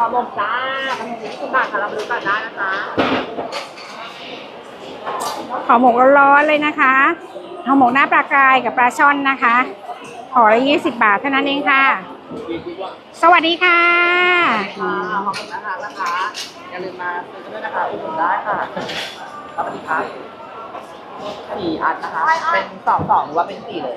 ห่อหมกจ้าขนมยี่สิบบาทค่ะเรามาดูกันได้นะคะห่อหมกร้อนๆเลยนะคะห่อหมกหน้าปลากรายกับปลาช่อนนะคะห่อละยี่สิบบาทเท่านั้นเองค่ะ สวัสดีค่ะค่ะขอบคุณนะคะนะคะอย่าลืมมาซื้อกันด้วยนะคะอุดหนุนได้ค่ะสวัสดีครับสี่อันนะคะ เป็นสองสองหรือว่าเป็นสี่เลย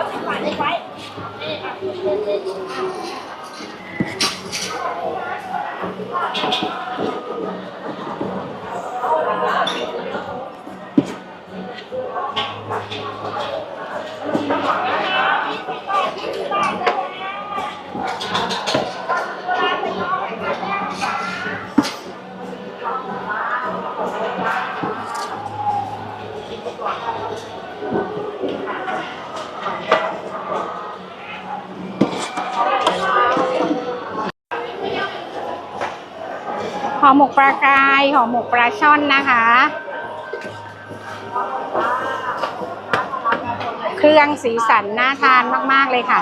ห่อหมกปลากรายห่อหมกปลาช่อนนะคะ เครื่องสีสันน่าทานมาก ๆ เลยค่ะ